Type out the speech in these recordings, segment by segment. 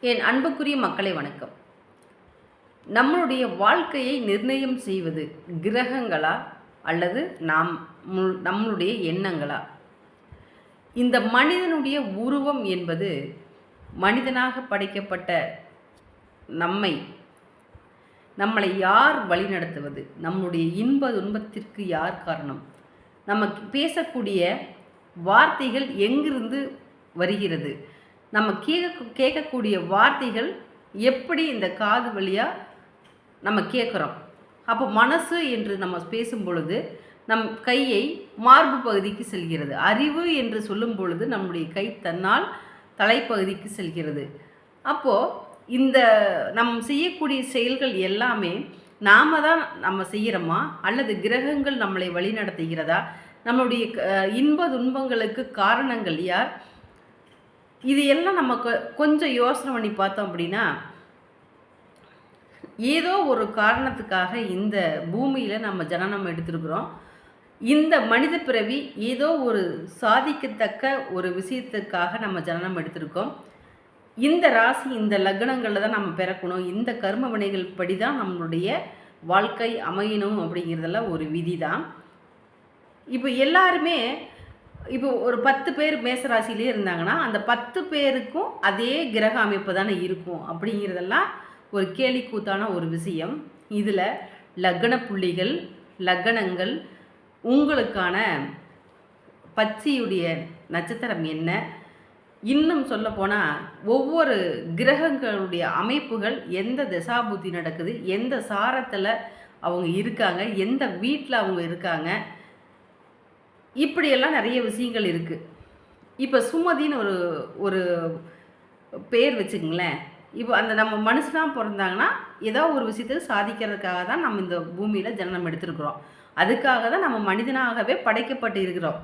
என் அன்புக்குரிய மக்களை வணக்கம். நம்மளுடைய வாழ்க்கையை நிர்ணயம் செய்வது கிரகங்களா அல்லது நாம் மு- நம்மளுடைய எண்ணங்களா? இந்த மனிதனுடைய உருவம் என்பது மனிதனாக படைக்கப்பட்ட நம்மை நம்மளை யார் வழிநடத்துவது? நம்முடைய இன்ப துன்பத்திற்கு யார் காரணம்? நமக்கு பேசக்கூடிய வார்த்தைகள் எங்கிருந்து வருகிறது? நம்ம கேட்க கேட்கக்கூடிய வார்த்தைகள் எப்படி இந்த காது வழியாக நம்ம கேட்குறோம் அப்போ மனசு என்று நம்ம பேசும் பொழுது நம் கையை மார்பு பகுதிக்கு செல்கிறது. அறிவு என்று சொல்லும் பொழுது நம்முடைய கை தன்னால் தலைப்பகுதிக்கு செல்கிறது. அப்போது இந்த நம் செய்யக்கூடிய செயல்கள் எல்லாமே நாம தான் நம்ம செய்கிறோமா அல்லது கிரகங்கள் நம்மளை வழிநடத்துகிறதா? நம்மளுடைய இன்ப துன்பங்களுக்கு காரணங்கள் யார்? இது எல்லாம் நம்ம கொ- கொஞ்சம் யோசனை பண்ணி பார்த்தோம் அப்படின்னா ஏதோ ஒரு காரணத்துக்காக இந்த பூமியில் நம்ம ஜனனம் எடுத்திருக்கிறோம். இந்த மனித பிறவி ஏதோ ஒரு சாதிக்கத்தக்க ஒரு விஷயத்துக்காக நம்ம ஜனனம் எடுத்திருக்கோம். இந்த ராசி இந்த லக்னங்களில் தான் நம்ம பிறக்கணும். இந்த கர்ம வினைகள் படி தான் நம்மளுடைய வாழ்க்கை அமையணும் அப்படிங்கிறதெல்லாம் ஒரு விதி தான் இப்போ எல்லாருமே இப்போ ஒரு பத்து பேர் மேசராசிலே இருந்தாங்கன்னா அந்த பத்து பேருக்கும் அதே கிரக அமைப்பு தானே இருக்கும். அப்படிங்கிறதெல்லாம் ஒரு கேலிக்கூத்தான ஒரு விஷயம். இதில் லக்ன புள்ளிகள் லக்னங்கள் உங்களுக்கான பச்சியுடைய நட்சத்திரம் என்ன? இன்னும் சொல்லப்போனால் ஒவ்வொரு கிரகங்களுடைய அமைப்புகள் எந்த தசாபுத்தி நடக்குது எந்த சாரத்தில் அவங்க இருக்காங்க எந்த வீட்டில் அவங்க இருக்காங்க இப்படியெல்லாம் நிறைய விஷயங்கள் இருக்குது இப்போ சுமதின்னு ஒரு ஒரு பேர் வச்சுக்கங்களேன். இப்போ அந்த நம்ம மனுஷனாக பிறந்தாங்கன்னா ஏதோ ஒரு விஷயத்தை சாதிக்கிறதுக்காக தான் நம்ம இந்த பூமியில் ஜனனம் எடுத்திருக்கிறோம். அதுக்காக தான் நம்ம மனிதனாகவே படைக்கப்பட்டு இருக்கிறோம்.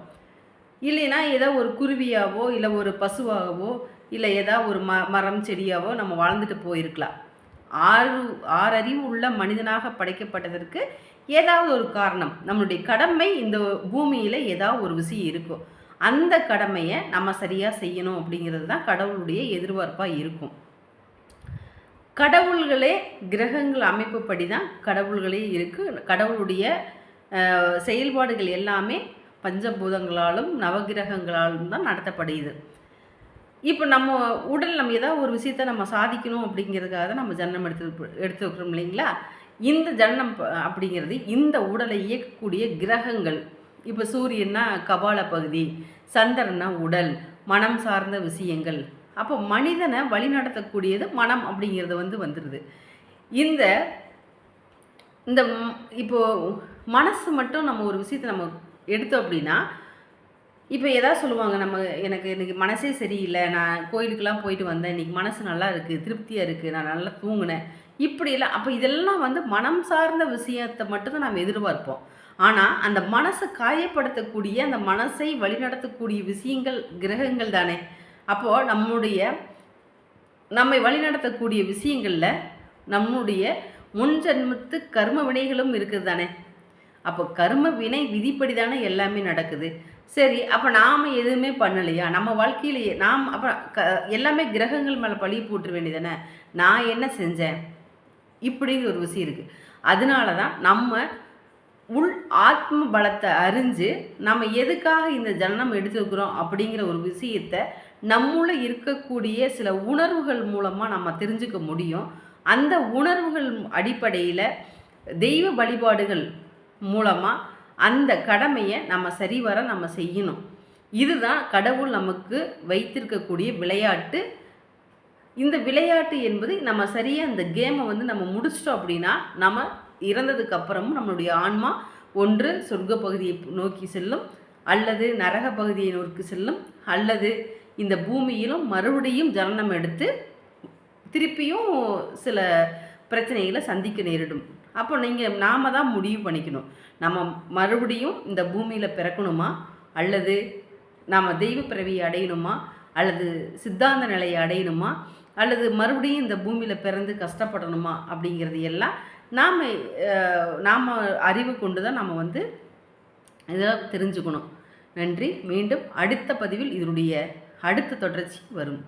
இல்லைன்னா ஏதோ ஒரு குருவியாவோ இல்லை ஒரு பசுவாகவோ இல்லை ஏதோ ஒரு ம மரம் செடியாவோ நம்ம வாழ்ந்துட்டு போயிருக்கலாம். ஆறு ஆறறிவு உள்ள மனிதனாக படைக்கப்பட்டதற்கு ஏதாவது ஒரு காரணம். நம்மளுடைய கடமை இந்த பூமியில் ஏதாவது ஒரு விஷயம் இருக்கும். அந்த கடமையை நம்ம சரியாக செய்யணும் அப்படிங்கிறது தான் கடவுளுடைய எதிர்பார்ப்பாக இருக்கும். கடவுள்களே கிரகங்கள் அமைப்புப்படி தான் கடவுள்களே இருக்குது கடவுளுடைய செயல்பாடுகள் எல்லாமே பஞ்சபூதங்களாலும் நவகிரகங்களாலும் தான் நடத்தப்படுகிறது. இப்போ நம்ம உடல் நம்ம ஏதாவது ஒரு விஷயத்த நம்ம சாதிக்கணும் அப்படிங்கிறதுக்காக தான் நம்ம ஜனனம் எடுத்து எடுத்து வைக்கிறோம் இல்லைங்களா? இந்த ஜனனம் ப- அப்படிங்கிறது இந்த உடலை இயக்கக்கூடிய கிரகங்கள். இப்போ சூரியன்னா கபால பகுதி சந்திரன்னா உடல் மனம் சார்ந்த விஷயங்கள். அப்போ மனிதனை வழிநடத்தக்கூடியது மனம் அப்படிங்கிறது வந்து வந்துடுது இந்த இந்த இப்போது மனசு மட்டும் நம்ம ஒரு விஷயத்தை நம்ம எடுத்தோம் அப்படின்னா இப்போ எதாவது சொல்லுவாங்க நம்ம எனக்கு இன்னைக்கு மனசே சரியில்லை நான் கோயிலுக்கெல்லாம் போயிட்டு வந்தேன் இன்னைக்கு மனசு நல்லா இருக்குது திருப்தியாக இருக்குது நான் நல்லா தூங்கினேன். இப்படியெல்லாம் அப்போ இதெல்லாம் வந்து மனம் சார்ந்த விஷயத்தை மட்டும்தான் நம்ம எதிர்பார்ப்போம். ஆனால் அந்த மனசை காயப்படுத்தக்கூடிய அந்த மனசை வழிநடத்தக்கூடிய விஷயங்கள் கிரகங்கள் தானே. அப்போது நம்முடைய நம்மை வழிநடத்தக்கூடிய விஷயங்களில் நம்முடைய முன் ஜென்மத்து கர்ம வினைகளும் இருக்குது தானே. அப்போ கர்ம வினை விதிப்படி தானே எல்லாமே நடக்குது. சரி அப்போ நாம் எதுவுமே பண்ணலையா? நம்ம வாழ்க்கையிலேயே நாம் அப்போ க எல்லாமே கிரகங்கள் மேலே பழி போட்டுற வேண்டியதானே நான் என்ன செஞ்சேன்? இப்படிங்கிற ஒரு விஷயம் இருக்குது அதனால தான் நம்ம உள் ஆத்ம பலத்தை அறிஞ்சு நம்ம எதுக்காக இந்த ஜனனம் எடுத்துக்கிறோம் அப்படிங்கிற ஒரு விஷயத்தை நம்முள்ள இருக்கக்கூடிய சில உணர்வுகள் மூலமாக நம்ம தெரிஞ்சுக்க முடியும். அந்த உணர்வுகள் அடிப்படையில் தெய்வ வழிபாடுகள் மூலமாக அந்த கடமையை நம்ம சரிவர நம்ம செய்யணும். இதுதான் கடவுள் நமக்கு வைத்திருக்கக்கூடிய விளையாட்டு. இந்த விளையாட்டு என்பது நம்ம சரியாக அந்த கேமை வந்து நம்ம முடிச்சிட்டோம் அப்படின்னா நம்ம இறந்ததுக்கு அப்புறமும் நம்மளுடைய ஆன்மா ஒன்று சொர்க்க பகுதியை நோக்கி செல்லும் அல்லது நரக பகுதியை நோக்கி செல்லும் அல்லது இந்த பூமியிலும் மறுபடியும் ஜனனம் எடுத்து திருப்பியும் சில பிரச்சனைகளை சந்திக்க நேரிடும். அப்போ நீங்கள் நாம தான் முடிவு பண்ணிக்கணும். நம்ம மறுபடியும் இந்த பூமியில் பிறக்கணுமா? அல்லது நாம் தெய்வ பிறவியை அடையணுமா? அல்லது சித்தாந்த நிலையை அடையணுமா? அல்லது மறுபடியும் இந்த பூமியில் பிறந்து கஷ்டப்படணுமா? அப்படிங்கிறது எல்லாம் நாம் நாம் அறிவு கொண்டு தான் நம்ம வந்து இதெல்லாம் தெரிஞ்சுக்கணும். நன்றி. மீண்டும் அடுத்த பதிவில் இதனுடைய அடுத்த தொடர்ச்சி வரும்.